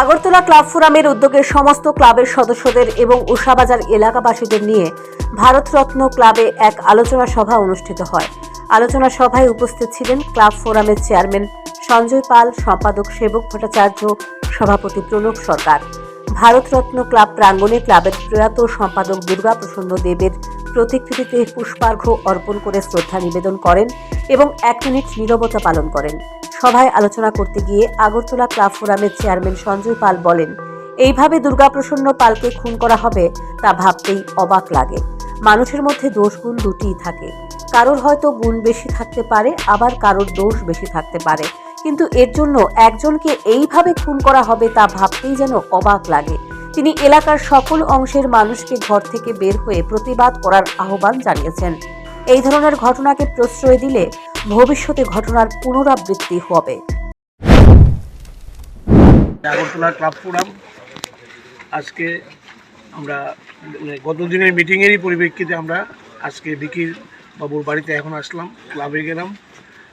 Agartala club ফোরামের উদ্যোগে সমস্ত ক্লাবের সদস্যদের এবং উষাবাজার এলাকাবাসীদের নিয়ে ভারতরত্ন ক্লাবে এক আলোচনা সভা অনুষ্ঠিত হয়। আলোচনা সভায় উপস্থিত ছিলেন ক্লাব ফোরামের চেয়ারম্যান সঞ্জয় পাল, সম্পাদক সেবক ভট্টাচার্য, সভাপতি প্রণব সরকার। ভারতরত্ন ক্লাব প্রাঙ্গণে ক্লাবের প্রয়াত সম্পাদক দুর্গা প্রসন্ন দেবের প্রতিকৃতিতে পুষ্পার্ঘ্য অর্পণ করে শ্রদ্ধা নিবেদন করেন এবং এক মিনিট নীরবতা পালন করেন। সভায় আলোচনা করতে গিয়ে আগরতলা ক্লাব ফোরামের চেয়ারম্যান সঞ্জয় পাল বলেন, এইভাবে দুর্গাপ্রসন্ন পালকে খুন করা হবে তা ভাবতেই অবাক লাগে। মানুষের মধ্যে দোষ গুণ দুটিই থাকে। কারোর হয়তো গুণ বেশি থাকতে পারে, আবার কারোর দোষ বেশি থাকতে পারে। কিন্তু এর জন্য একজনকে এইভাবে খুন করা হবে তা ভাবতেই যেন অবাক লাগে। তিনি এলাকার সকল অংশের মানুষকে ঘর থেকে বের হয়ে প্রতিবাদ করার আহ্বান জানিয়েছেন। এই ধরনের ঘটনাকে প্রশ্রয় দিলে ভবিষ্যতে ঘটনার পুনরাবৃত্তি হবে। Agartala club forum. আজকে আমরা মানে গত দিনের মিটিংয়েরই পরিপ্রেক্ষিতে আমরা আজকে বিকির বাবুর বাড়িতে এখন আসলাম, ক্লাবে গেলাম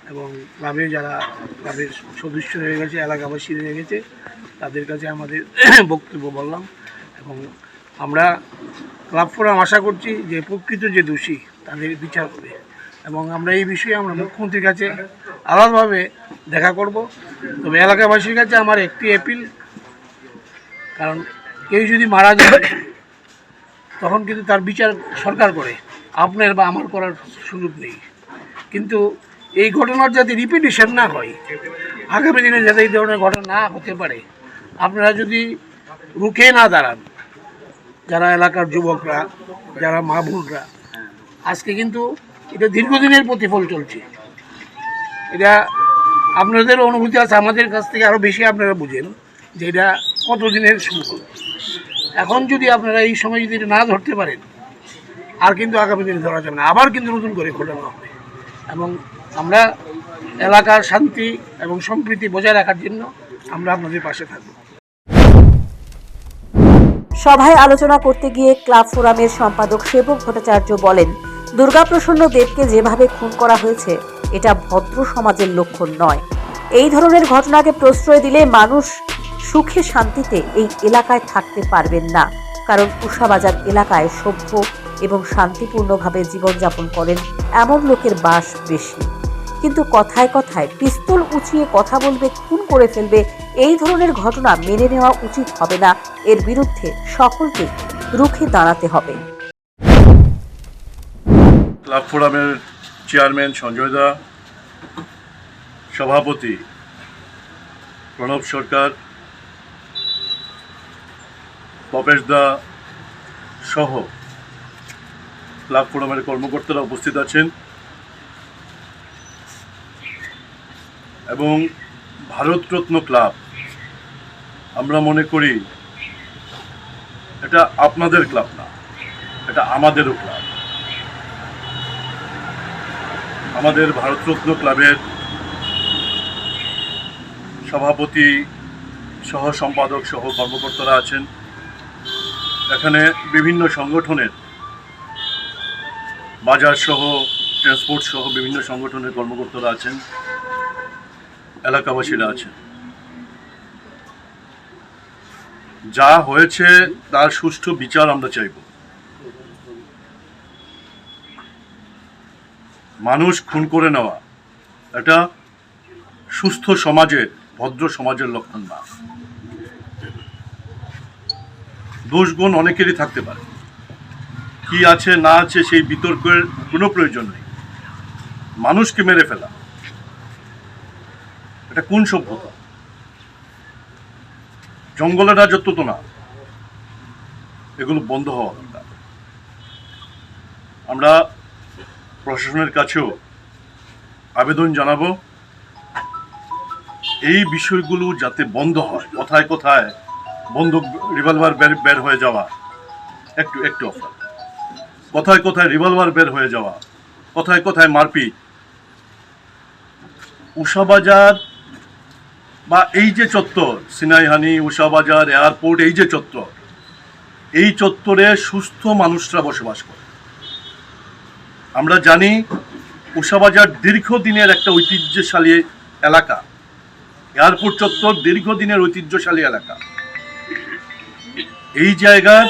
এবং ক্লাবে যারা ক্লাবের সদস্য হয়ে গেছে, এলাকাবাসী হয়ে গেছে, তাদের কাছে আমাদের বক্তব্য বললাম এবং আমরা ক্লাব ফোরাম আশা করছি যে প্রকৃত যে দোষী তাদের বিচার হবে। এবং আমরা এই বিষয়ে আমরা মুখ্যমন্ত্রীর কাছে আলাদাভাবে দেখা করব। তবে এলাকাবাসীর কাছে আমার একটি অ্যাপিল কারণ কেউ যদি মারা যায়, তখন কিন্তু তার বিচার সরকার করে। আপনার বা আমার করার সুযোগ নেই। কিন্তু এই ঘটনার যাতে রিপিটেশন না হয়, আগামী দিনে যাতে এই ধরনের ঘটনা না হতে পারে, আপনারা যদি রুখে না দাঁড়ান, যারা এলাকার যুবকরা, যারা মা বোনরা, আজকে কিন্তু এটা দীর্ঘদিনের প্রতিফল চলছে। এটা আপনাদের অনুভূতি আছে, আমাদের কাছ থেকে আরও বেশি আপনারা বুঝেন যে এটা কতদিনের সুফল এখন যদি আপনারা এই সময় যদি না ধরতে পারেন, আর কিন্তু আগামী দিনে ধরা যাবে না। আবার কিন্তু নতুন করে ঘটানো হবে। এবং আমরা এলাকার শান্তি এবং সম্প্রীতি বজায় রাখার জন্য আমরা আপনাদের পাশে থাকব। সভায় আলোচনা করতে গিয়ে ক্লাব ফোরামের সম্পাদক সেবক ভট্টাচার্য বলেন দুর্গাপ্রসন্ন দেবকে যেভাবে খুন করা হয়েছে, এটা ভদ্র সমাজের লক্ষণ নয়। এই ধরনের ঘটনাকে প্রশ্রয় দিলে মানুষ সুখে শান্তিতে এই এলাকায় থাকতে পারবেন না। কারণ উষাবাজার এলাকায় সভ্য এবং শান্তিপূর্ণভাবে জীবনযাপন করেন এমন লোকের বাস বেশি। কিন্তু কথায় কথায় পিস্তল উঁচিয়ে কথা বলবে, খুন করে ফেলবে, এই ধরনের ঘটনা মেনে নেওয়া উচিত হবে না। এর বিরুদ্ধে সকলকে রুখে দাঁড়াতে হবে। ক্লাব ফোরামের চেয়ারম্যান সঞ্জয় দা, সভাপতি প্রণব সরকার পপেশ দা সহ ক্লাব ফোরামের কর্মকর্তারা উপস্থিত আছেন এবং ভারতরত্ন ক্লাব, আমরা মনে করি এটা আপনাদের ক্লাব না, এটা আমাদেরও ক্লাব। আমাদের ভারতরত্ন ক্লাবের সভাপতি সহ সম্পাদক সহ কর্মকর্তারা আছেন। এখানে বিভিন্ন সংগঠনের বাজার সহ, ট্রান্সপোর্ট সহ বিভিন্ন সংগঠনের কর্মকর্তারা আছেন, এলাকাবাসীরা আছেন। যা হয়েছে তার সুষ্ঠু বিচার আমরা চাইব। মানুষ খুন করে নেওয়া। এটা সুস্থ সমাজের ভদ্র সমাজের লক্ষণ না। দোষগুণ অনেকেরই থাকতে পারে। কি আছে, না আছে, সেই বিতর্কের কোনো প্রয়োজন নেই। মানুষকে মেরে ফেলা। এটা কোন সভ্যতা? জঙ্গলের রাজত্ব তো না। এগুলো বন্ধ হওয়া দরকার। আমরা প্রশাসনের কাছেও আবেদন জানাব। এই বিষয়গুলো যাতে বন্ধ হয়, কোথায় কোথায় বন্দুক রিভলভার বের বের হয়ে যাওয়া, একটু একটু অফার কোথায় কোথায় রিভলভার বের হয়ে যাওয়া, কোথায় কোথায় মারপিট। উষাবাজার বা এই যে চত্বর, সিনাইহানি, উষাবাজার, এয়ারপোর্ট, এই যে চত্বর, এই চত্বরে সুস্থ মানুষরা বসবাস করে। আমরা জানি উষাবাজার দীর্ঘদিনের একটা ঐতিহ্যশালী এলাকা। এয়ারপোর্ট চত্বর দীর্ঘদিনের ঐতিহ্যশালী এলাকা। এই জায়গার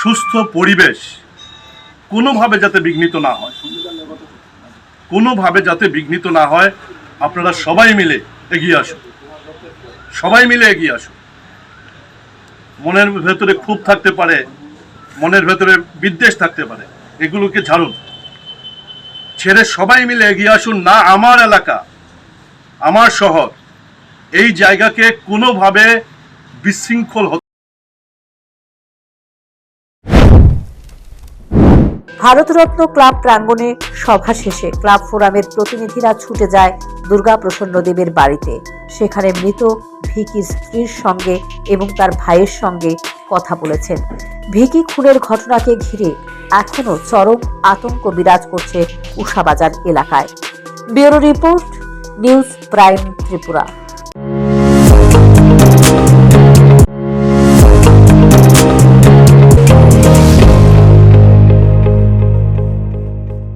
সুস্থ পরিবেশ কোনোভাবে যাতে বিঘ্নিত না হয়, কোনোভাবে যাতে বিঘ্নিত না হয়, আপনারা সবাই মিলে এগিয়ে আসুন। সবাই মিলে এগিয়ে আসুন। মনের ভেতরে ক্ষোভ থাকতে পারে, মনের ভেতরে বিদ্বেষ থাকতে পারে। এগুলোকে ঝাড়ুন। ছেড়ে সবাই মিলে এগিয়ে আসুন না আমার এলাকা, আমার শহর। এই জায়গাকে কোনোভাবে বিশৃঙ্খল হতে ভারতরত্ন ক্লাব প্রাঙ্গণে সভা শেষে ক্লাব ফোরামের প্রতিনিধিরা ছুটে যায় দুর্গা প্রসন্ন দেবের বাড়িতে। সেখানে মৃত ভিকির স্ত্রীর সঙ্গে এবং তার ভাইয়ের সঙ্গে কথা বলেছেন। ভিকি খুনের ঘটনাকে ঘিরে এখনও চরম আতঙ্ক বিরাজ করছে উষাবাজার এলাকায়। Bureau report news prime Tripura.